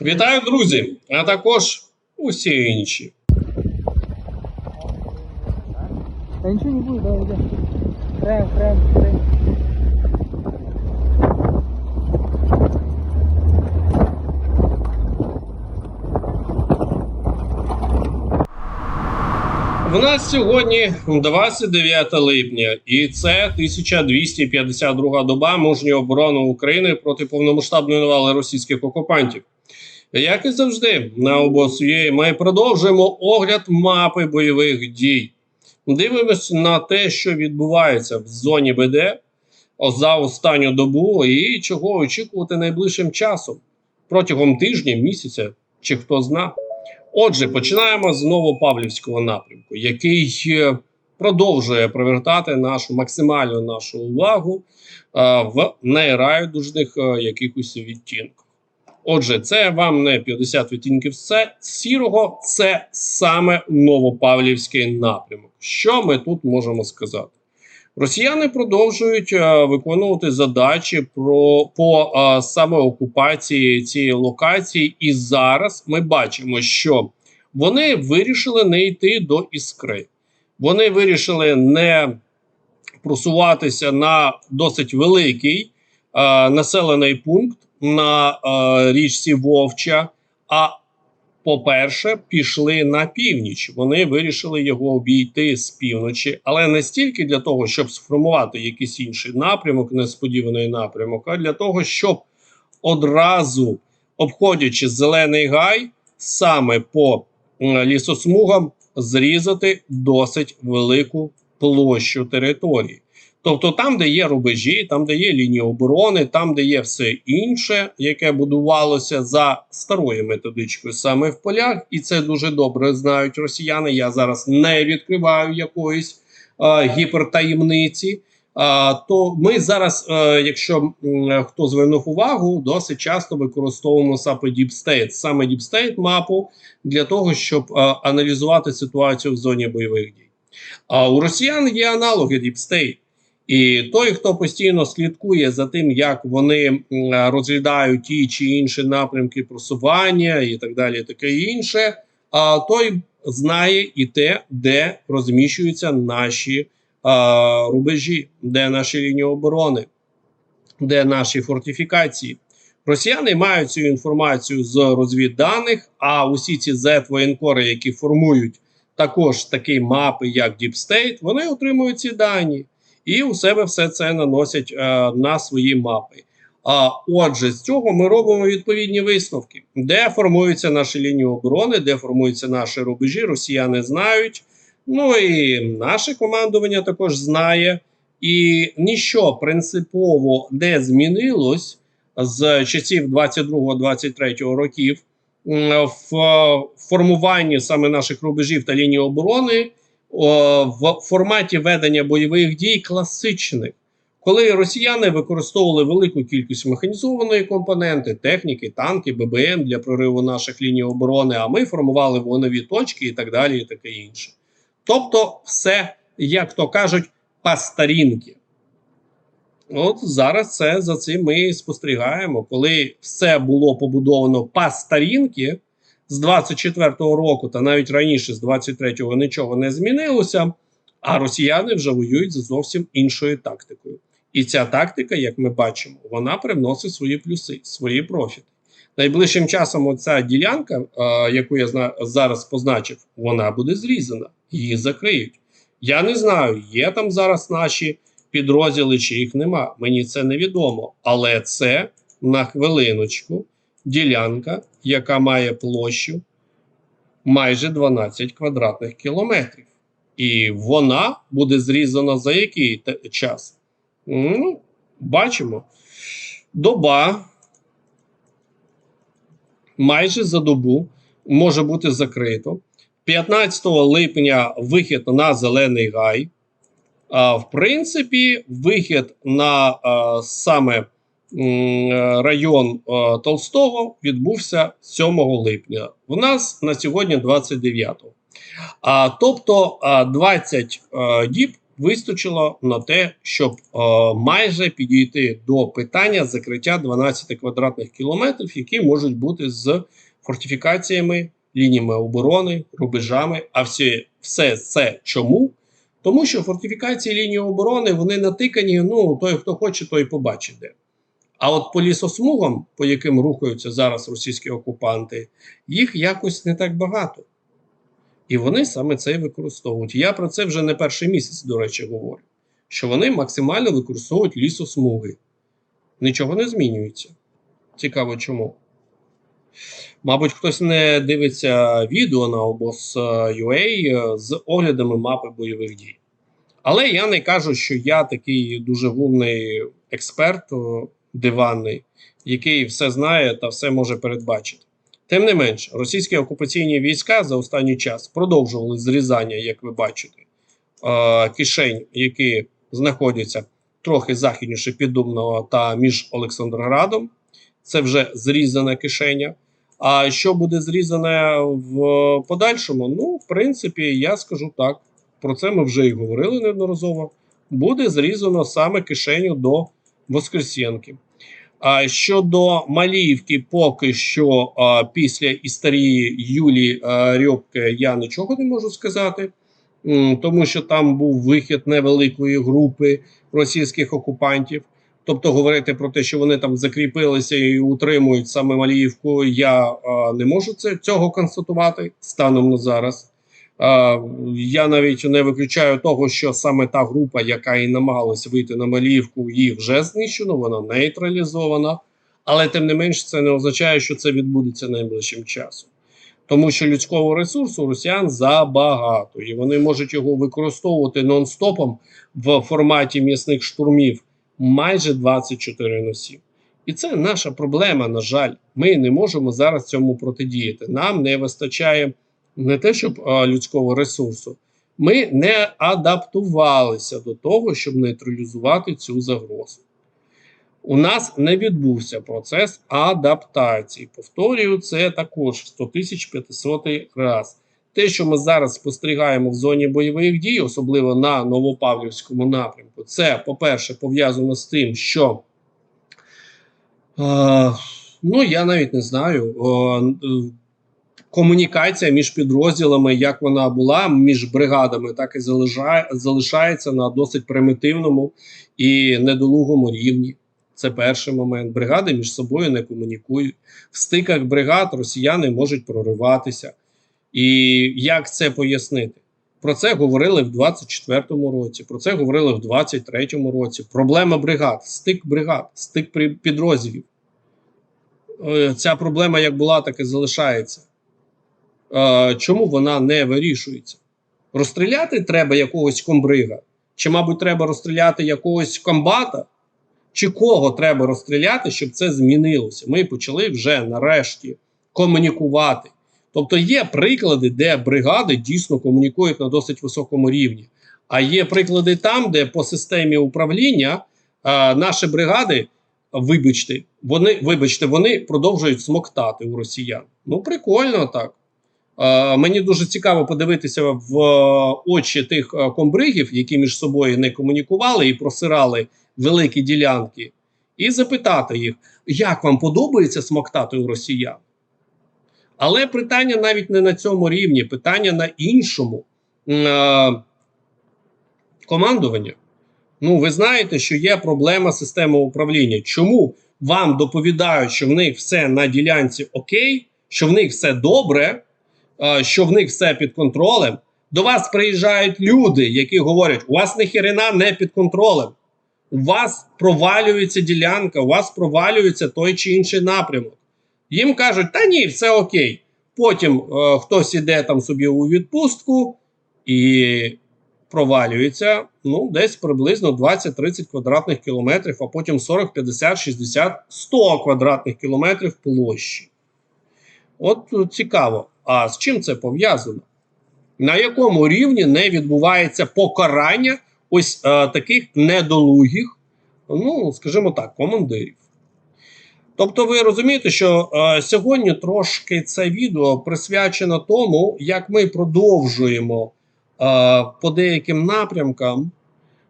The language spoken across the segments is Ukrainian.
Вітаю, друзі, а також усі інші. Да ничего не будет, давай, иди. Прям, прям, прям. В нас сьогодні 29 липня, і це 1252 доба мужньої оборони України проти повномасштабної навали російських окупантів. Як і завжди, на обосує ми продовжуємо огляд мапи бойових дій. Дивимось на те, що відбувається в зоні БД за останню добу, і чого очікувати найближчим часом протягом тижня, місяця чи хто зна. Отже, починаємо з Новопавлівського напрямку, який е, продовжує привертати нашу максимальну нашу увагу е, в найрайдужних е, якихось відтінках. Отже, це вам не 50 відтінків це сірого, це саме Новопавлівський напрямок. Що ми тут можемо сказати? Росіяни продовжують е, виконувати задачі про по е, саме окупації цієї локації, і зараз ми бачимо, що вони вирішили не йти до іскри. Вони вирішили не просуватися на досить великий е, населений пункт на е, річці Вовча. А по-перше, пішли на північ. Вони вирішили його обійти з півночі, але не стільки для того, щоб сформувати якийсь інший напрямок, несподіваний напрямок, а для того, щоб одразу, обходячи зелений гай, саме по лісосмугам зрізати досить велику площу території. Тобто там, де є рубежі, там, де є лінії оборони, там, де є все інше, яке будувалося за старою методичкою саме в полях, і це дуже добре знають росіяни. Я зараз не відкриваю якоїсь а, гіпертаємниці. А, то ми зараз, е, якщо м, хто звернув увагу, досить часто використовуємо саме Deep State, саме Deep State мапу для того, щоб е, аналізувати ситуацію в зоні бойових дій. А у росіян є аналоги Deep State. І той, хто постійно слідкує за тим, як вони розглядають ті чи інші напрямки просування і так далі, таке інше, а той знає і те, де розміщуються наші а, рубежі, де наші лінії оборони, де наші фортифікації. Росіяни мають цю інформацію з розвідданих, а усі ці Z-воєнкори, які формують також такі мапи, як Deep State, вони отримують ці дані і у себе все це наносять е, на свої мапи. А отже, з цього ми робимо відповідні висновки, де формуються наші лінії оборони, де формуються наші рубежі. Росіяни знають. Ну і наше командування також знає, і ніщо принципово не змінилось з часів 22-23 років в формуванні саме наших рубежів та ліній оборони в форматі ведення бойових дій класичних, коли росіяни використовували велику кількість механізованої компоненти, техніки, танки, ББМ для прориву наших ліній оборони, а ми формували вогневі точки і так далі, і таке інше. Тобто, все, як то кажуть, по старінки. От зараз це за цим ми спостерігаємо, коли все було побудовано по старінки з 24-го року, та навіть раніше, з 23-го, нічого не змінилося. А росіяни вже воюють за зовсім іншою тактикою. І ця тактика, як ми бачимо, вона привносить свої плюси, свої профіти. Найближчим часом оця ділянка, е, яку я зараз позначив, вона буде зрізана, її закриють. Я не знаю, є там зараз наші підрозділи, чи їх нема. Мені це невідомо. Але це на хвилиночку ділянка, яка має площу майже 12 квадратних кілометрів. І вона буде зрізана за який час? Ну, бачимо. Доба майже за добу може бути закрито. 15 липня вихід на Зелений Гай. А, в принципі, вихід на а, саме район Толстого відбувся 7 липня. В нас на сьогодні 29. А, тобто 20 а, діб вистачило на те, щоб е, майже підійти до питання закриття 12 квадратних кілометрів, які можуть бути з фортифікаціями, лініями оборони, рубежами. А всі, все це чому? Тому що фортифікації лінії оборони вони натикані. Ну той, хто хоче, той побачить. А от по лісосмугам, по яким рухаються зараз російські окупанти, їх якось не так багато. І вони саме це використовують. Я про це вже не перший місяць, до речі, говорю. Що вони максимально використовують лісосмуги. Нічого не змінюється. Цікаво чому. Мабуть, хтось не дивиться відео на обоз.ua з оглядами мапи бойових дій. Але я не кажу, що я такий дуже вумний експерт о, диванний, який все знає та все може передбачити. Тим не менш, російські окупаційні війська за останній час продовжували зрізання, як ви бачите, кишень, які знаходяться трохи західніше Піддубного та між Олександроградом. Це вже зрізана кишеня. А що буде зрізане в подальшому? Ну, в принципі, я скажу так. Про це ми вже і говорили неодноразово. Буде зрізано саме кишеню до Воскресенки. Щодо Маліївки, поки що після історії Юлії Рьобки я нічого не можу сказати, тому що там був вихід невеликої групи російських окупантів. Тобто говорити про те, що вони там закріпилися і утримують саме Маліївку, я не можу цього констатувати станом на зараз. Я навіть не виключаю того, що саме та група, яка і намагалась вийти на Маліївку, її вже знищено, вона нейтралізована. Але тим не менш, це не означає, що це відбудеться найближчим часом. Тому що людського ресурсу росіян забагато, і вони можуть його використовувати нон-стопом в форматі м'ясних штурмів майже 24 на 7. І це наша проблема. На жаль, ми не можемо зараз цьому протидіяти. Нам не вистачає не те, щоб а, людського ресурсу. Ми не адаптувалися до того, щоб нейтралізувати цю загрозу. У нас не відбувся процес адаптації. Повторюю, це також 100 500 раз. Те, що ми зараз спостерігаємо в зоні бойових дій, особливо на Новопавлівському напрямку, це, по-перше, пов'язано з тим, що е, ну, я навіть не знаю. Е, комунікація між підрозділами, як вона була між бригадами, так і залишає, залишається на досить примітивному і недолугому рівні. Це перший момент. Бригади між собою не комунікують. В стиках бригад росіяни можуть прориватися. І як це пояснити? Про це говорили в 24-му році, про це говорили в 23-му році. Проблема бригад, стик бригад, стик підрозділів. Е, Ця проблема як була, так і залишається. Чому вона не вирішується? Розстріляти треба якогось комбрига? Чи, мабуть, треба розстріляти якогось комбата? Чи кого треба розстріляти, щоб це змінилося? Ми почали вже нарешті комунікувати. Тобто є приклади, де бригади дійсно комунікують на досить високому рівні. А є приклади там, де по системі управління е, наші бригади, вибачте, вони, вибачте, вони продовжують смоктати у росіян. Ну, прикольно так. Е, мені дуже цікаво подивитися в е, очі тих е, комбригів, які між собою не комунікували і просирали великі ділянки, і запитати їх, як вам подобається смоктати у росіян. Але питання навіть не на цьому рівні, питання на іншому командування. Ну, ви знаєте, що є проблема системи управління. Чому вам доповідають, що в них все на ділянці окей, що в них все добре, що в них все під контролем? До вас приїжджають люди, які говорять, у вас ніхерена не під контролем. У вас провалюється ділянка, у вас провалюється той чи інший напрямок. Їм кажуть, та ні, все окей. Потім е, хтось іде там собі у відпустку і провалюється ну, десь приблизно 20-30 квадратних кілометрів, а потім 40, 50, 60, 100 квадратних кілометрів площі. От е, цікаво. А з чим це пов'язано? На якому рівні не відбувається покарання ось е, таких недолугих, ну, скажімо так, командирів? Тобто, ви розумієте, що е, сьогодні трошки це відео присвячено тому, як ми продовжуємо е, по деяким напрямкам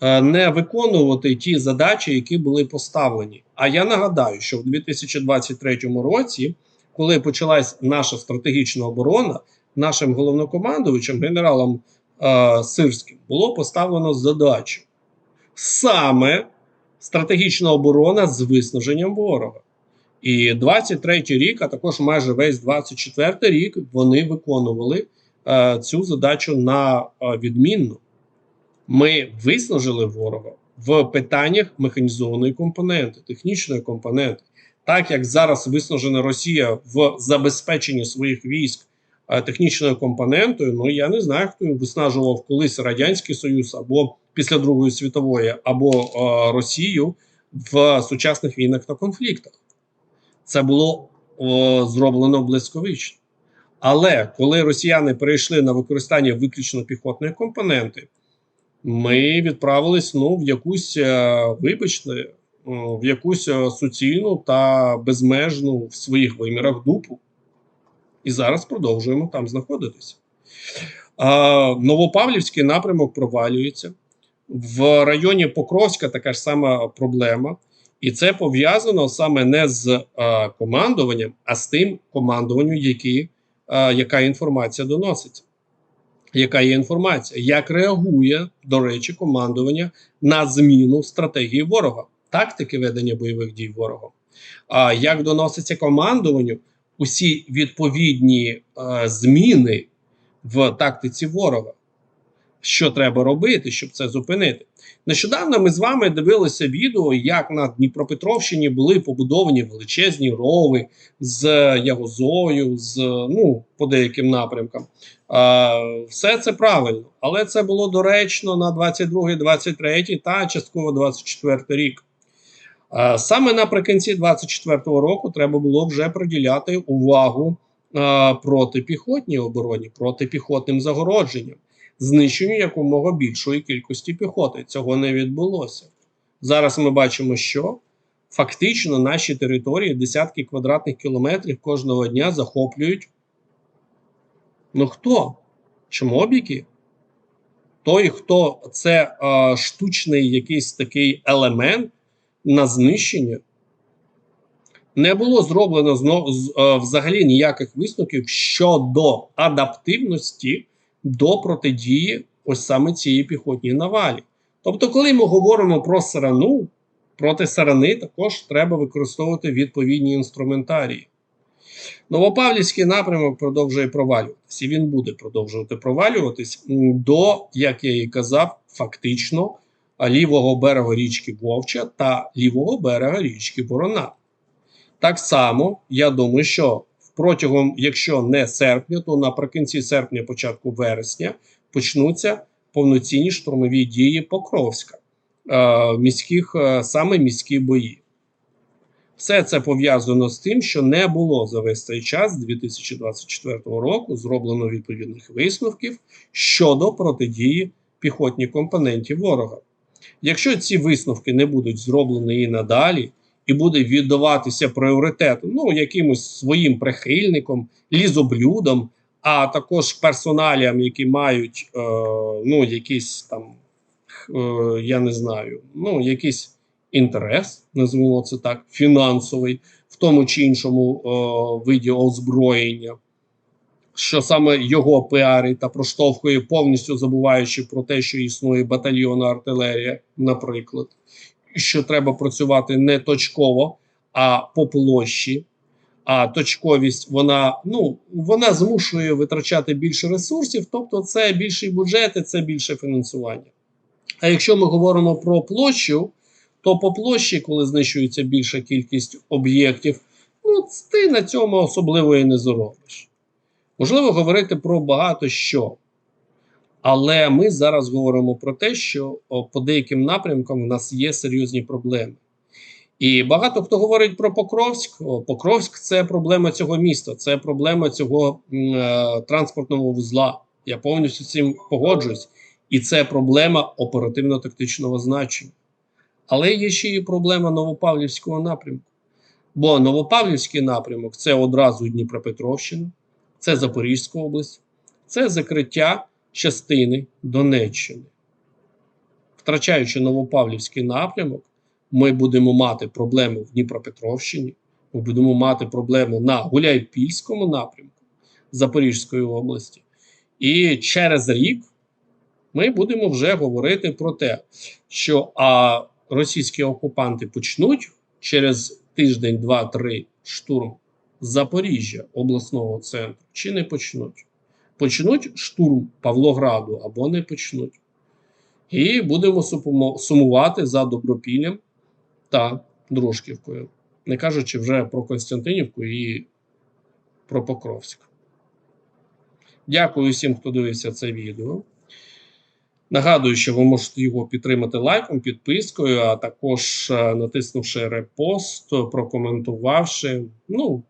е, не виконувати ті задачі, які були поставлені. А я нагадаю, що в 2023 році, коли почалась наша стратегічна оборона, нашим головнокомандувачем, генералом е, Сирським, було поставлено задачу саме стратегічна оборона з виснаженням ворога. І 23 рік, а також майже весь 24 рік, вони виконували е, цю задачу на е, відмінно. Ми виснажили ворога в питаннях механізованої компоненти, технічної компоненти. Так як зараз виснажена Росія в забезпеченні своїх військ е, технічною компонентою, ну я не знаю, хто виснажував колись Радянський Союз або після Другої світової, або е, Росію в сучасних війнах та конфліктах. Це було о, зроблено блискавично. Але коли росіяни перейшли на використання виключно піхотної компоненти, ми відправились ну, в якусь, е, вибачте, в якусь е, суцільну та безмежну в своїх вимірах дупу. І зараз продовжуємо там знаходитися. Новопавлівський напрямок провалюється. В районі Покровська така ж сама проблема. І це пов'язано саме не з е, командуванням, а з тим командуванням, які, е, яка інформація доноситься. Яка є інформація? Як реагує, до речі, командування на зміну стратегії ворога, тактики ведення бойових дій ворогом? А як доноситься командуванню усі відповідні е, зміни в тактиці ворога? Що треба робити, щоб це зупинити? Нещодавно ми з вами дивилися відео, як на Дніпропетровщині були побудовані величезні рови з ягозою, з ну по деяким напрямкам. А, все це правильно, але це було доречно на 22, 23 та частково 24 рік. А, саме наприкінці 24-го року треба було вже приділяти увагу протипіхотній обороні, протипіхотним загородженням знищенню якомога більшої кількості піхоти. Цього не відбулося. Зараз ми бачимо, що фактично наші території десятки квадратних кілометрів кожного дня захоплюють. Ну хто? Чмобіки? Той, хто це е, штучний якийсь такий елемент на знищення. Не було зроблено е, взагалі ніяких висновків щодо адаптивності до протидії ось саме цієї піхотній навалі. Тобто, коли ми говоримо про сарану, проти сарани також треба використовувати відповідні інструментарії. Новопавлівський напрямок продовжує провалюватися, і він буде продовжувати провалюватись до, як я і казав, фактично лівого берега річки Вовча та лівого берега річки Борона. Так само, я думаю, що протягом, якщо не серпня, то наприкінці серпня, початку вересня, почнуться повноцінні штурмові дії Покровська, е, міських, е, саме міські бої. Все це пов'язано з тим, що не було за весь цей час 2024 року зроблено відповідних висновків щодо протидії піхотній компоненті ворога. Якщо ці висновки не будуть зроблені і надалі, і буде віддаватися пріоритету ну, якимось своїм прихильникам, лізоблюдам, а також персоналіям, які мають е, ну, якийсь там, е, я не знаю, ну, якийсь інтерес, називаємо це так, фінансовий, в тому чи іншому е, виді озброєння. Що саме його піарить та проштовхує, повністю забуваючи про те, що існує батальйонна артилерія, наприклад, що треба працювати не точково, а по площі. А точковість вона ну вона змушує витрачати більше ресурсів, тобто це більший бюджет, і це більше фінансування. А якщо ми говоримо про площу, то по площі, коли знищується більша кількість об'єктів, ну ти на цьому особливо і не заробиш. Можливо, говорити про багато що. Але ми зараз говоримо про те, що по деяким напрямкам у нас є серйозні проблеми. І багато хто говорить про Покровськ. Покровськ це проблема цього міста, це проблема цього е, транспортного вузла. Я повністю цим погоджуюсь. І це проблема оперативно-тактичного значення. Але є ще і проблема Новопавлівського напрямку. Бо Новопавлівський напрямок це одразу Дніпропетровщина, це Запорізька область, це закриття частини Донеччини. втрачаючи Новопавлівський напрямок, ми будемо мати проблеми в Дніпропетровщині, ми будемо мати проблеми на Гуляйпільському напрямку Запорізької області. І через рік ми будемо вже говорити про те, що а російські окупанти почнуть через тиждень, два-три штурм Запоріжжя обласного центру, чи не почнуть. Почнуть штурм Павлограду або не почнуть. І будемо сумувати за Добропіллям та Дружківкою, не кажучи вже про Константинівку і про Покровськ. Дякую всім, хто дивився це відео. Нагадую, що ви можете його підтримати лайком, підпискою, а також е, натиснувши репост, прокоментувавши, ну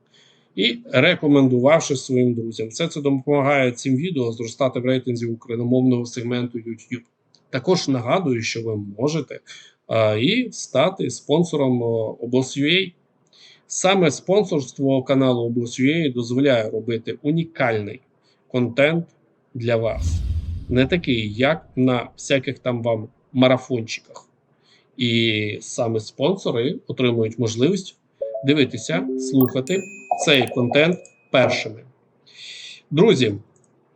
і рекомендувавши своїм друзям. Все це допомагає цим відео зростати в рейтинзі україномовного сегменту YouTube. Також нагадую, що ви можете е, і стати спонсором обоз.ua. Саме спонсорство каналу обоз.ua дозволяє робити унікальний контент для вас не такий, як на всяких там вам марафончиках. І саме спонсори отримують можливість дивитися, слухати цей контент першими. Друзі,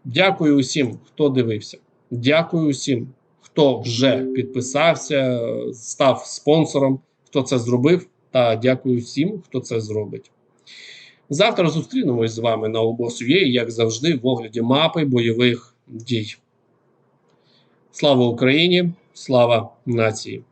дякую усім, хто дивився. Дякую усім, хто вже підписався, став спонсором, хто це зробив. Та дякую всім, хто це зробить. Завтра зустрінемось з вами на обосує, як завжди, в огляді мапи бойових дій. Слава Україні! Слава нації!